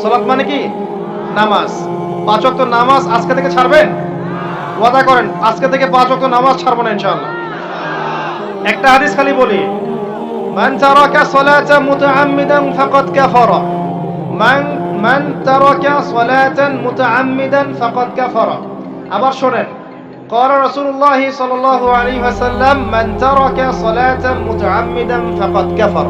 সলাত মানে কি নামাজ পাঁচ ওয়াক্ত নামাজ আজকে থেকে ছাড়বেন ওয়াদা করেন আজকে থেকে পাঁচ ওয়াক্ত নামাজ ছাড়বো না ইনশাআল্লাহ একটা হাদিস খালি বলি মান তারাকা সালাতা মুতাআম্মিদান ফাকাদ কাফারা মান মান তারাকা সালাতান মুতাআম্মিদান ফাকাদ কাফারা আবার শুনেন قال رسول الله صلى الله عليه وسلم من ترك صلاة متعمدا فقد كفر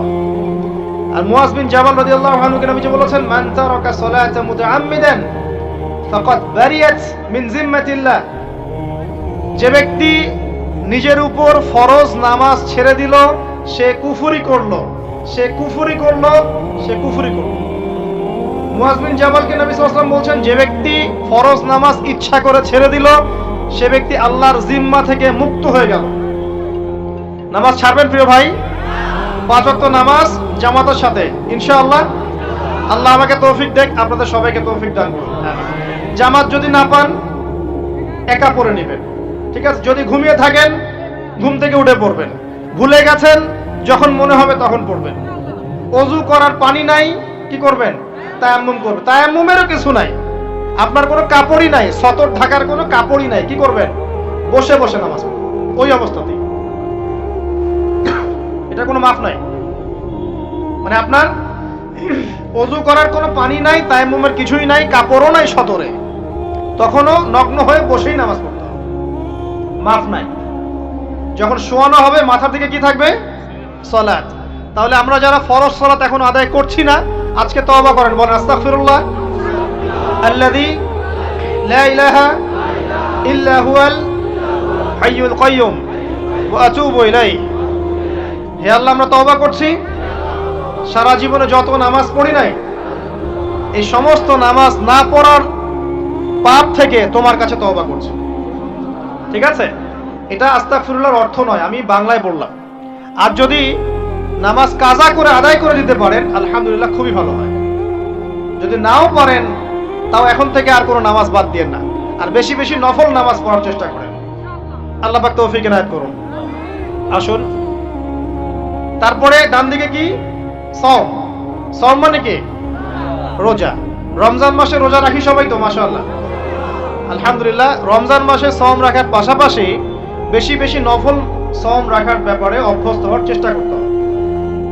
আর মুয়াজ বিন জাবাল রাদিয়াল্লাহু আনহু কে নবী বলেছেন, মান তারাকা সালাতা মুতাআম্মিদান, ফাকাদ বারিয়াত মিন জিম্মাতিল্লাহ যে ব্যক্তি নিজের উপর ফরজ নামাজ ছেড়ে দিল, সে কুফুরি করল। সে কুফুরি করল, সে কুফুরি করল। মুয়াজ বিন জাবালকে নবী আলাইহি বলছেন, যে ব্যক্তি ফরজ নামাজ ইচ্ছা করে ছেড়ে দিল, সে ব্যক্তি আল্লাহর জিম্মা থেকে মুক্ত হয়ে গেল। নামাজ ছাড়বেন প্রিয় ভাই? পাঁচ নামাজ জামাতের সাথে। ইনশাআল্লাহ। আল্লাহ আমাকে তৌফিক দেখ, আপনাদের সবাইকে তৌফিক দান করুন। জামাত যদি না পান, একা পড়ে নেবেন। ঠিক আছে? যদি ঘুমিয়ে থাকেন, ঘুম থেকে উঠে পড়বেন। ভুলে গেছেন, যখন মনে হবে তখন পড়বেন। অজু করার পানি নাই, কি করবেন? তায়াম্মুম করবেন। তায়াম্মুমেরও কিছু নাই। আপনার কোনো কাপড়ই নাই, সতর ঢাকার কোনো কাপড়ই নাই, কি করবেন? বসে বসে নামাজ। ওই অবস্থাতেই। এটা কোনো মাফ নাই। মানে আপনার অজু করার কোনো পানি নাই তায়াম্মুমের কিছুই নাই, কাপড়ও নাই সতরে তখনও নগ্ন হয়ে বসেই নামাজ পড়তে হবে। মাফ নাই। যখন শোয়ানো হবে মাথার দিকে কি থাকবে? সলাৎ। তাহলে আমরা যারা ফরজ সলাৎ এখন আদায় করছি না, আজকে তওবা করেন। বলেন, আস্তাগফিরুল্লাহ। আল্লাযী লা ইলাহা ইল্লা হাইয়ুল কাইয়ুম। ওয়া আতুবু ইলাইহি। হে আল্লাহ, আমরা তওবা করছি। সারা জীবনে যত নামাজ পড়ি নাই, এই সমস্ত নামাজ না পড়ার পাপ থেকে তোমার কাছে তওবা করছি। ঠিক আছে? এটা আস্তাগফিরুল্লাহর অর্থ নয়, আমি বাংলায় বললাম। আর যদি নামাজ কাজা করে আদায় করে দিতে পারেন, আলহামদুলিল্লাহ খুবই ভালো হয়। যদি নাও পারেন, তাও এখন থেকে আর কোনো নামাজ বাদ দিয়ে না। আর বেশি বেশি নফল নামাজ পড়ার চেষ্টা করেন। আল্লাহ পাক তৌফিক এনায়েত করুন। আসুন। তারপরে ডান দিকে কি? সম সম মানে কি? রোজা। রমজান মাসে রোজা রাখি সবাই তো আলহামদুলিল্লাহ, রমজান মাসে সম রাখার পাশাপাশি বেশি বেশি নফল রাখার ব্যাপারে অভ্যস্ত হওয়ার চেষ্টা করতে হবে।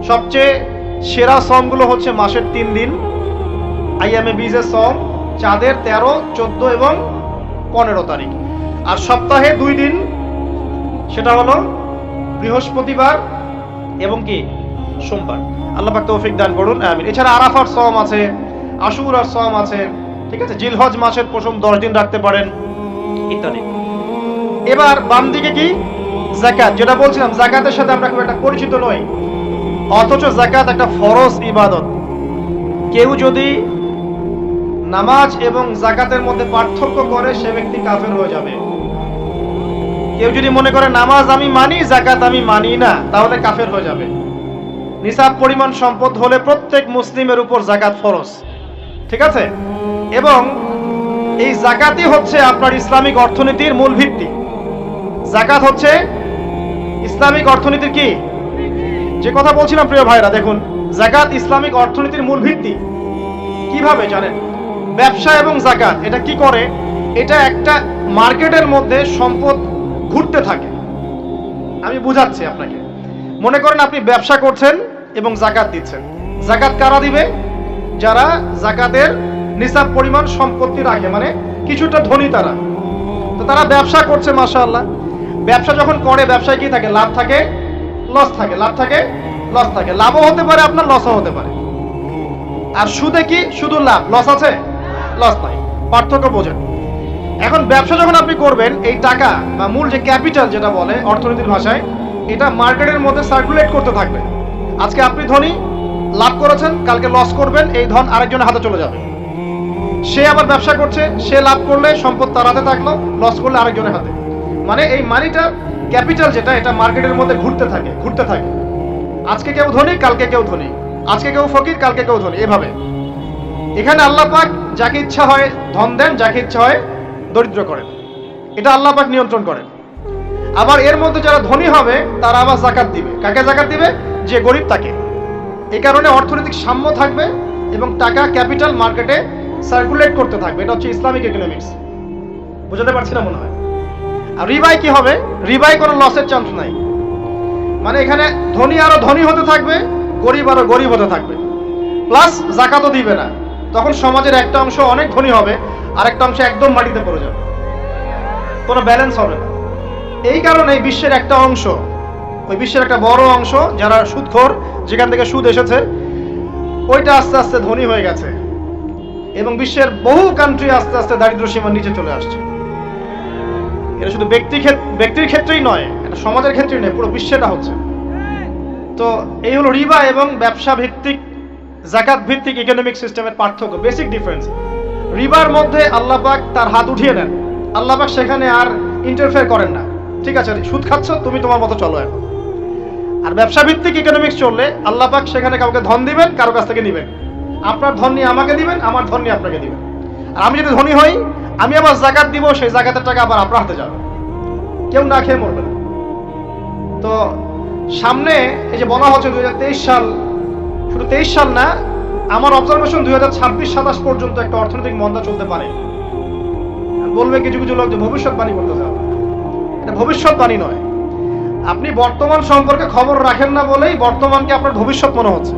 সবচেয়ে সেরা সমগুলো হচ্ছে মাসের তিন দিন আইএমএ বীজের সম চাঁদের তেরো, চোদ্দ এবং পনেরো তারিখ। আর সপ্তাহে দুই দিন, সেটা হলো বৃহস্পতিবার এবং কি? সোমবার। আল্লাহ পাক তৌফিক দান করুন, আমিন। এছাড়া আরাফার সম আছে, আশুরার সম আছে, ঠিক আছে? জিলহজ মাসের প্রথম দশ দিন রাখতে পারেন। ইত্যাদি। এবার বাম দিকে কি? জাকাত যেটা বলছিলাম জাকাতের সাথে আমরা খুব একটা পরিচিত নই। অথচ জাকাত একটা ফরজ ইবাদত। কেউ যদি নামাজ এবং জাকাতের মধ্যে পার্থক্য করে, সে ব্যক্তি কাফের হয়ে যাবে। কেউ যদি মনে করে, নামাজ আমি মানি জাকাত আমি মানি না, তাহলে কাফের হয়ে যাবে। নিসাব পরিমাণ সম্পদ হলে প্রত্যেক মুসলিমের উপর জাকাত ফরজ। ঠিক আছে? এবং এই জাকাতই হচ্ছে আপনার ইসলামিক অর্থনীতির মূল ভিত্তি। জাকাত হচ্ছে ইসলামিক অর্থনীতির কি? যে কথা বলছিলাম, প্রিয় ভাইরা, দেখুন, জাকাত ইসলামিক অর্থনীতির মূল ভিত্তি। কীভাবে জানেন? ব্যবসা এবং জাকাত, এটা কি করে? এটা একটা মার্কেটের মধ্যে সম্পদ ঘুরতে থাকে। আমি বুঝাচ্ছি আপনাকে। মনে করেন আপনি ব্যবসা করছেন এবং জাকাত দিচ্ছেন। জাকাত কারা দিবে? যারা জাকাতের নিসাব পরিমাণ সম্পত্তি রাখে মানে কিছুটা ধনী তারা। তো তারা ব্যবসা করছে, মাশাআল্লাহ। ব্যবসা যখন করে, ব্যবসায় কি থাকে? লাভ থাকে, লস থাকে। লাভ থাকে, লস থাকে। লাভও হতে পারে, আপনার লসও হতে পারে। আর সুদে কি? শুধু লাভ। লস আছে? লস নাই। পার্থক্য বোঝেন। এখন ব্যবসা যখন আপনি করবেন, এই টাকা বা মূল যে ক্যাপিটাল যেটা বলে অর্থনীতির ভাষায়, এটা মার্কেটের মধ্যে সার্কুলেট করতে থাকবে। আজকে আপনি ধনী, লাভ করেছেন, কালকে লস করবেন, এই ধন আরেকজনের হাতে চলে যাবে। সে আবার ব্যবসা করছে, সে লাভ করলে সম্পদ তার হাতে থাকল লস করলে আরেকজনের হাতে। মানে এই মানিটা ক্যাপিটাল যেটা, এটা মার্কেটের মধ্যে ঘুরতে থাকে ঘুরতে থাকে। আজকে কেউ ধনী, কালকে কেউ ধনী। আজকে কেউ ফকির, কালকে কেউ ধনী, এভাবে। এখানে আল্লাহ পাক যাকে ইচ্ছা হয় ধন দেন, যাকে ইচ্ছা হয় দরিদ্র করেন। এটা আল্লাহ পাক নিয়ন্ত্রণ করেন। আবার এর মধ্যে যারা ধনী হবে, তারা আবার জাকাত দিবে। কাকে জাকাত দিবে? যে গরিব তাকে। এই কারণে অর্থনৈতিক সাম্য থাকবে এবং টাকা ক্যাপিটাল মার্কেটে সার্কুলেট করতে থাকবে। এটা হচ্ছে ইসলামিক ইকোনমিক্স বুঝাতে পারছি না মনে হয়। আর রিবাই কি হবে? রিবাই কোনো লসের চান্স নাই। মানে এখানে ধনী আরও ধনী হতে থাকবে, গরিব আরও গরিব হতে থাকবে। প্লাস জাকাতও দিবে না। তখন সমাজের একটা অংশ অনেক ধনী হবে আর একটা অংশ একদম মাটিতে পড়ে যাবে। কোনো ব্যালেন্স হবে না। এই কারণে বিশ্বের একটা অংশ ওই বিশ্বের একটা বড় অংশ যারা সুদখোর, যেখান থেকে সুদ এসেছে, ওইটা আস্তে আস্তে ধনী হয়ে গেছে। এবং বিশ্বের বহু কান্ট্রি আস্তে আস্তে দারিদ্র সীমার নিচে চলে আসছে। এটা শুধু ব্যক্তি ব্যক্তির ক্ষেত্রেই নয়, এটা সমাজের ক্ষেত্রেই নয়, পুরো বিশ্বেটা হচ্ছে। তো এই হলো রিবা এবং ব্যবসা ভিত্তিক, জাকাত ভিত্তিক ইকোনমিক সিস্টেমের পার্থক্য বেসিক ডিফারেন্স রিবার মধ্যে আল্লাহ পাক তার হাত উঠিয়ে নেন আল্লাহ পাক সেখানে আর ইন্টারফেয়ার করেন না। ঠিক আছে, সুদ খাচ্ছ, তুমি তোমার মতো চলো এখন। আর ব্যবসা ভিত্তিক ইকোনমিক্স চললে আল্লাহ পাক সেখানে কাউকে ধন দিবেন, কারও কাছ থেকে নিবেন। আপনার ধন নিয়ে আমাকে দিবেন, আমার ধন নিয়ে আপনাকে দিবেন। আর আমি যদি ধনী হই, আমি আবার জাকাত দিব, সেই জাকাতের টাকা আবার আপনার হাতে যাবে। কেউ না খেয়ে মরবে না। তো সামনে এই যে বলা হচ্ছে দুই হাজার তেইশ সাল, শুধু তেইশ সাল না, আমার অবজারভেশন দুই হাজার ছাব্বিশ, সাতাশ পর্যন্ত একটা অর্থনৈতিক মন্দা চলতে পারে। বলবে কিছু কিছু লোক যে ভবিষ্যৎবাণী করতে চাও এটা ভবিষ্যৎবাণী নয়। আপনি বর্তমান সম্পর্কে খবর রাখেন না বলেই বর্তমানকে আপনার ভবিষ্যৎ মনে হচ্ছে।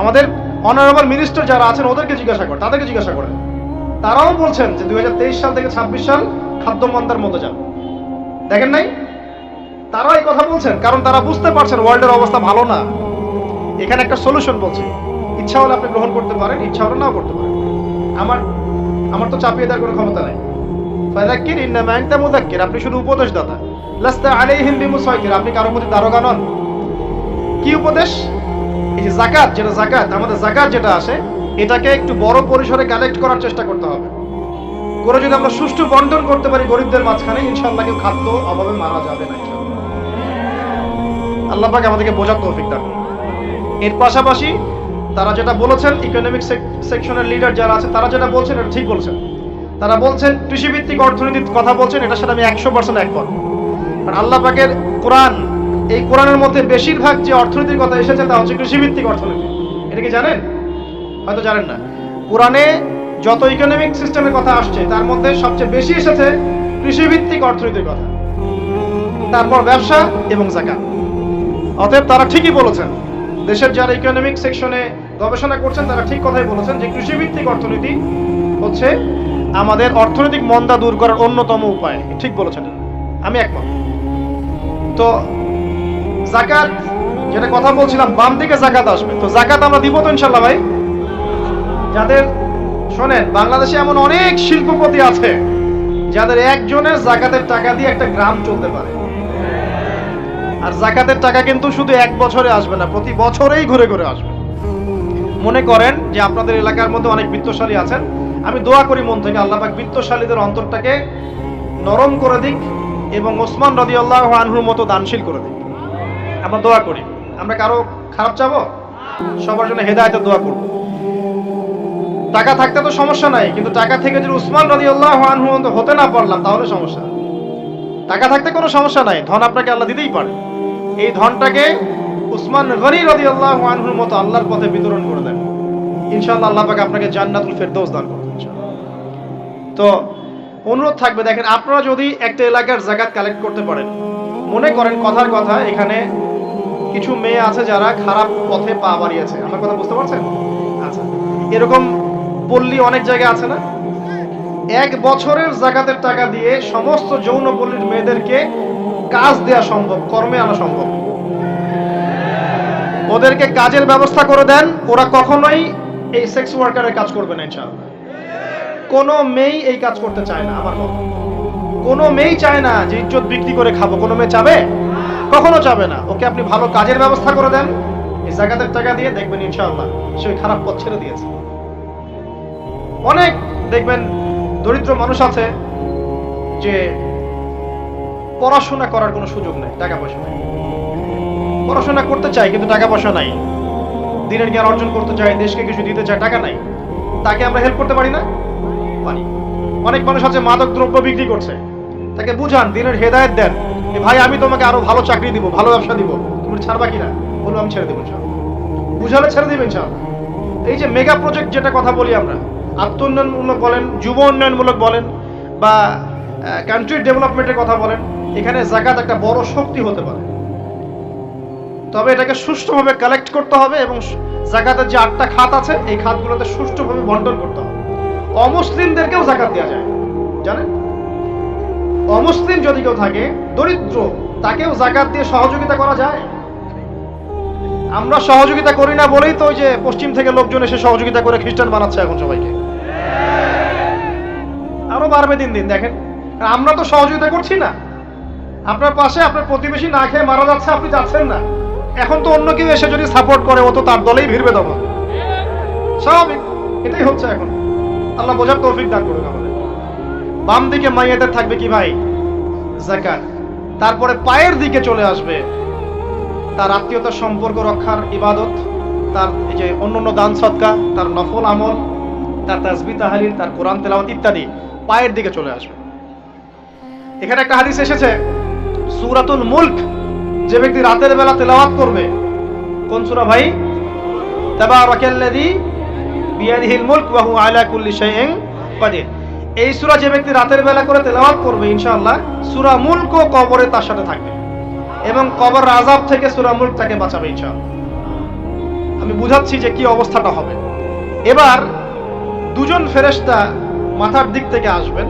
আমাদের অনারেবল মিনিস্টার যারা আছেন, ওদেরকে জিজ্ঞাসা করেন, তাদেরকে জিজ্ঞাসা করেন। তারাও বলছেন যে দুই হাজার তেইশ সাল থেকে ছাব্বিশ সাল খাদ্য মন্দার মতো যান। দেখেন নাই? তারাও এই কথা বলছেন, কারণ তারা বুঝতে পারছেন ওয়ার্ল্ডের অবস্থা ভালো না। এখানে একটা সলিউশন বলছে। ইচ্ছা হলে আপনি গ্রহণ করতে পারেন, ইচ্ছা হলে নাও করতে পারেন। আমার আমার তো চাপিয়ে দেওয়ার কোনো ক্ষমতা নাই। ফাযাক্কির ইন্নামা আনতা মুযাক্কির, আপনি শুধু উপদেশ দাতা আপনি কারও প্রতি দারোগা নন। কি উপদেশ? এই যে জাকাত যেটা জাকাত আমাদের জাকাত যেটা আসে, এটাকে একটু বড় পরিসরে কালেক্ট করার চেষ্টা করতে হবে। করে যদি আমরা সুষ্ঠু বন্টন করতে পারি গরিবদের মাঝখানে কেউ খাদ্য অভাবে মারা যাবে না আল্লাহ আমাদেরকে বোঝার তৌফিক এর পাশাপাশি তারা যেটা বলেছেন ইকোনমিক সেকশনের লিডার যারা আছে, তারা যেটা বলছেন, এটা ঠিক বলছেন। তারা বলছেন, কৃষিভিত্তিক অর্থনীতির কথা বলছেন, এটার সাথে আমি একশো পার্সেন্ট একমত। আল্লাহ পাকের কোরআন, এই কোরআনের মধ্যে বেশিরভাগ যে অর্থনীতির কথা এসেছে তা হচ্ছে কৃষিভিত্তিক অর্থনীতি। এটা কি জানেন? হয়তো জানেন না। কোরআনে যত ইকোনমিক সিস্টেমের কথা আসছে, তার মধ্যে সবচেয়ে বেশি এসেছে কৃষিভিত্তিক অর্থনীতির কথা। তারপর ব্যবসা এবং জাকাত। অতএব তারা ঠিকই বলেছেন, দেশের যারা ইকোনমিক সেকশনে গবেষণা করছেন, তারা ঠিক কথাই বলেছেন যে কৃষিভিত্তিক অর্থনীতি হচ্ছে আমাদের অর্থনৈতিক মন্দা দূর করার অন্যতম উপায়। ঠিক বলেছেন। আমি একমত। তো জাকাত, যেটা কথা বলছিলাম, বাম দিকে জাকাত আসবে। তো জাকাত আমরা দিব তো ইনশাল্লাহ ভাই? যাদের, শোনেন, বাংলাদেশে এমন অনেক শিল্পপতি আছে, যাদের একজনের জাকাতের টাকা দিয়ে একটা গ্রাম চলতে পারে। আর জাকাতের টাকা কিন্তু শুধু এক বছরে আসবে না, প্রতি বছরেই ঘুরে ঘুরে আসবে। মনে করেন যে আপনাদের এলাকার মধ্যে অনেক বৃত্তশালী আছেন। আমি দোয়া করি মন থেকে, আল্লাহ বৃত্তশালীদের অন্তরটাকে নরম করে দিক। এবং ওসমান আল্লাহ আনহুর মতো দানশীল করে দিক আমরা দোয়া করি। আমরা কারও খারাপ চাবো? সবার জন্য হেদায়তের দোয়া করব। টাকা থাকতে তো সমস্যা নাই, কিন্তু টাকা থেকে যদি উসমান রদি আল্লাহ আনহু হতে না পারলাম, তাহলে সমস্যা টাকা থাকতে কোনো সমস্যা নাই, ধন আপনাকে আল্লাহ দিতেই পারে। এই ধনটাকে উসমান গনি রদি আল্লাহ আনহুর মতো আল্লাহর পথে বিতরণ করে দেন। ইনশাল্লাহ আল্লাহ পাক আপনাকে জান্নাতুল ফেরদৌস দান করবেন তো অনুরোধ থাকবে, দেখেন, আপনারা যদি একটা এলাকার জাকাত কালেক্ট করতে পারেন, মনে করেন কথার কথা, এখানে কিছু মেয়ে আছে যারা খারাপ পথে পা বাড়িয়েছে। আমার কথা বুঝতে পারছেন? আচ্ছা এরকম পল্লী অনেক জায়গায় আছে না? এক বছরের জাকাতের টাকা দিয়ে সমস্ত যৌন পল্লীর মেয়েদেরকে কাজ দেওয়া সম্ভব, কর্মে আনা সম্ভব। ওদেরকে কাজের ব্যবস্থা করে দেন, ওরা কখনোই এই সেক্স ওয়ার্কারের কাজ করবে না, ইনশাআল্লাহ। কোনো মেয়েই এই কাজ করতে চায় না আমার মত। কোনো মেয়েই চায় না যে ইজ্জত বিক্রি করে খাব। কোনো মেয়ে চাবে? কখনো চাবে না। ওকে আপনি ভালো কাজের ব্যবস্থা করে দেন। এই জাকাতের টাকা দিয়ে দেখবেন ইনশাআল্লাহ সে খারাপ পথ ছেড়ে দিয়েছে। অনেক দেখবেন দরিদ্র মানুষ আছে যে পড়াশোনা করার কোনো সুযোগ নেই, টাকা পয়সা নেই। পড়াশোনা করতে চাই কিন্তু টাকা পয়সা নাই। দিনের জ্ঞান অর্জন করতে চাই দেশকে কিছু দিতে চাই টাকা নাই। তাকে আমরা হেল্প করতে পারি না? পারি অনেক মানুষ আছে মাদক দ্রব্য বিক্রি করছে। তাকে বুঝান, দিনের হেদায়েত দেন ভাই, আমি তোমাকে আরও ভালো চাকরি দিব, ভালো ব্যবসা দিব। তুমি ছাড়বা কিনা? বলব আমি ছেড়ে দেবো বুঝালে ছেড়ে দিবেন ইনশাআল্লাহ। এই যে মেগা প্রজেক্ট যেটা কথা বলি আমরা আত্ম উন্নয়নমূলক বলেন, যুব উন্নয়নমূলক বলেন, বা কান্ট্রি ডেভেলপমেন্টের কথা বলেন, এখানে জাকাত একটা বড় শক্তি হতে পারে। তবে এটাকে সুষ্ঠুভাবে কালেক্ট করতে হবে এবং জাকাতের যে আটটা খাত আছে, এই খাতগুলোতে সুষ্ঠুভাবে বন্টন করতে হবে। অমুসলিমদেরকেও জাকাত দেওয়া যায়। জানেন? অমুসলিম যদি কেউ থাকে, দরিদ্র, তাকেও জাকাত দিয়ে সহযোগিতা করা যায়। আমরা সহযোগিতা করি না বলেই তো ওই যে পশ্চিম থেকে লোকজন এসে সহযোগিতা করে খ্রিস্টান বানাচ্ছে এখন সবাইকে। আরও বাড়বে দিন দিন, দেখেন। আমরা তো সহযোগিতা করছি না। আপনার পাশে আপনার প্রতিবেশী না খেয়ে মারা যাচ্ছে, আপনি যাচ্ছেন না। এখন তো অন্য কেউ এসে যদি সাপোর্ট করে, ও তো তার দলেই ভিড়বে তখন। স্বাভাবিক, এটাই হচ্ছে এখন। আল্লাহ বোঝার তৌফিক দান করুন আমাদের। বাম দিকে মাইয়াদের থাকবে কি ভাই? জাকাত। তারপরে পায়ের দিকে চলে আসবে তার আত্মীয়তার সম্পর্ক রক্ষার ইবাদত, তার এই যে অন্যান্য দান সৎকা তার নফল আমল, তার তাজবি তাহালিল, তার কোরআন তেলাওয়াত ইত্যাদি পায়ের দিকে চলে আসবে। এখানে একটা হাদিস এসেছে, সুরাতুল মুলক, যে ব্যক্তি রাতের বেলা তেলাওয়াত করবে, কোন সূরা ভাই? তাবারাকাল্লাযী এই যে ব্যক্তি রাতের বেলা করে তেলাওয়াত করবে ও কবরে তার সাথে থাকবে এবং কবর থেকে তাকে বাঁচাবে আমি বুঝাচ্ছি যে কি অবস্থাটা হবে। এবার দুজন ফেরেশতা মাথার দিক থেকে আসবেন।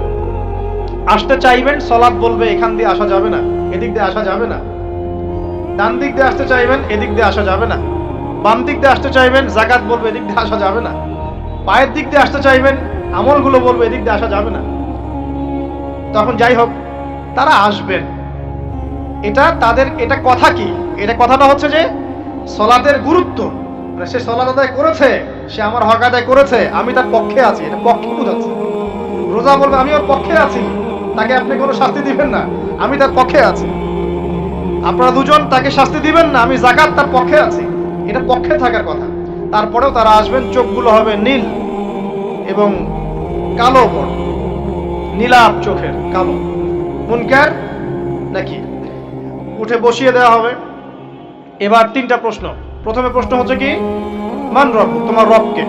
আসতে চাইবেন, সলাৎ বলবে, এখান দিয়ে আসা যাবে না, এদিক দিয়ে আসা যাবে না। ডান দিক দিয়ে আসতে চাইবেন, এদিক দিয়ে আসা যাবে না। বাম দিক দিয়ে আসতে চাইবেন, জাকাত বলবে, এদিক দিয়ে আসা যাবে না। পায়ের দিক দিয়ে আসতে চাইবেন, আমলগুলো বলবে, এদিক দিয়ে আসা যাবে না। তখন যাই হোক, তারা আসবেন। এটা তাদের, এটা কথা কি? এটা কথাটা হচ্ছে যে, সলাতের গুরুত্ব। মানে সে সলাত আদায় করেছে, সে আমার হক আদায় করেছে, আমি তার পক্ষে আছি, এটা পক্ষে বোঝাচ্ছে। রোজা বলবে, আমি ওর পক্ষে আছি, তাকে আপনি কোনো শাস্তি দিবেন না, আমি তার পক্ষে আছি। আপনারা দুজন তাকে শাস্তি দিবেন না, আমি জাকাত তার পক্ষে আছি। এটা পক্ষে থাকার কথা। তারপরেও তারা আসবেন, চোখগুলো হবে নীল এবং কালো বড় নীলাপ চোখের, কালো। মুনকার নাকি? উঠে বসিয়ে দেওয়া হবে। এবার তিনটা প্রশ্ন। প্রথমে প্রশ্ন হচ্ছে কি? মান রব, তোমার রবকে।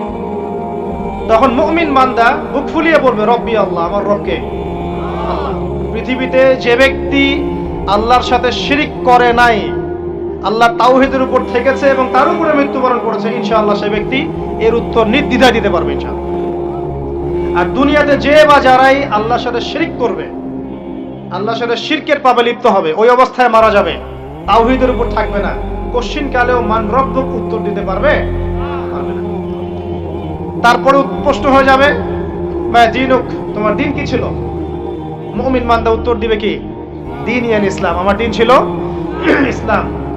তখন মুমিন মান্দা বুক ফুলিয়ে বলবে, রব্বি আল্লাহ, আমার রবকে। পৃথিবীতে যে ব্যক্তি আল্লাহর সাথে শিরিক করে নাই আল্লাহ তাওহিদের উপর থেকেছে এবং তার উপরে মৃত্যুবরণ করেছে, ইনশাআল্লাহ সে ব্যক্তি এর উত্তর নির্দ্বিধায় দিতে পারবে, ইনশাআল্লাহ। আর দুনিয়াতে যে বা যারাই আল্লাহর সাথে শিরিক করবে, আল্লাহর সাথে শিরকের পাবে লিপ্ত হবে, ওই অবস্থায় মারা যাবে, তাওহিদের উপর থাকবে না। কশ্চিন কালেও মান রব্বক উত্তর দিতে পারবে? তারপরে প্রশ্ন হয়ে যাবে মা দিনুক, তোমার দিন কি ছিল? মুমিন মান্দা উত্তর দিবে কি? দিন ইয়ান ইসলাম। আমার দিন ছিল ইসলাম।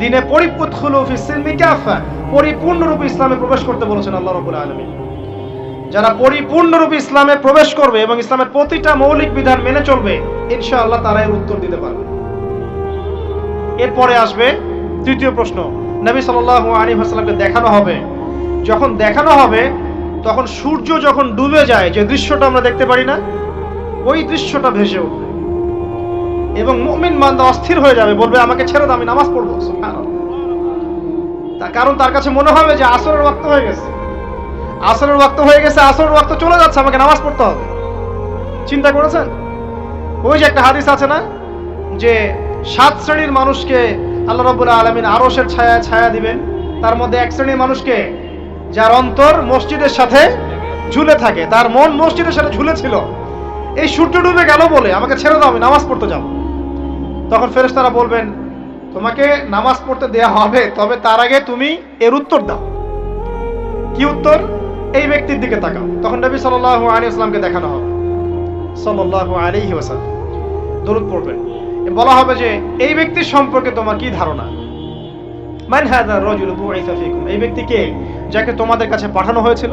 দিনে পরিপুৎখুলু ফি সিলমি কাফা, পরিপূর্ণরূপে ইসলামে প্রবেশ করতে বলেছেন আল্লাহ রাব্বুল আলামিন। যারা পরিপূর্ণরূপে ইসলামে প্রবেশ করবে এবং ইসলামের প্রতিটা মৌলিক বিধান মেনে চলবে, ইনশাআল্লাহ তারা এর উত্তর দিতে পারবে। এরপরে আসবে তৃতীয় প্রশ্ন। নবী সাল্লাল্লাহু আলাইহি ওয়াসাল্লামকে দেখানো হবে। যখন দেখানো হবে, তখন সূর্য যখন ডুবে যায়, যে দৃশ্যটা আমরা দেখতে পারি না, ওই দৃশ্যটা ভেসে উঠবে। এবং মুমিন বান্দা অস্থির হয়ে যাবে, বলবে, আমাকে ছেড়ে দাও, আমি নামাজ পড়ব। তার কারণ তার কাছে মনে হবে যে আসরের ওয়াক্ত হয়ে গেছে। আসরের ওয়াক্ত হয়ে গেছে, আসরের ওয়াক্ত চলে যাচ্ছে, আমাকে নামাজ পড়তে হবে। চিন্তা করেছেন? ওই যে একটা হাদিস আছে না, যে সাত শ্রেণির মানুষকে আল্লাহ রাব্বুল আলামিন আরশের ছায়া ছায়া দিবেন। তার মধ্যে এক শ্রেণির মানুষকে, যার অন্তর মসজিদের সাথে ঝুলে থাকে, তার মন মসজিদের সাথে ঝুলেছিল। এই সূর্য ডুবে গেল বলে, আমাকে ছেড়ে দাও, আমি নামাজ পড়তে যাব। তখন ফেরেশতারা বলবেন, তোমাকে নামাজ পড়তে দেয়া হবে, তবে তার আগে তুমি এর উত্তর দাও। কি উত্তর? এই ব্যক্তির দিকে তাকাও। তখন নবী সাল্লাল্লাহু আলাইহি ওয়াসাল্লামকে দেখানো হবে। আলাইহি ওয়াসাল্লাম। দরুদ পড়বেন। বলা হবে যে, এই ব্যক্তির সম্পর্কে তোমার কি ধারণা? মান রাজুল এই ব্যক্তিকে যাকে তোমাদের কাছে পাঠানো হয়েছিল।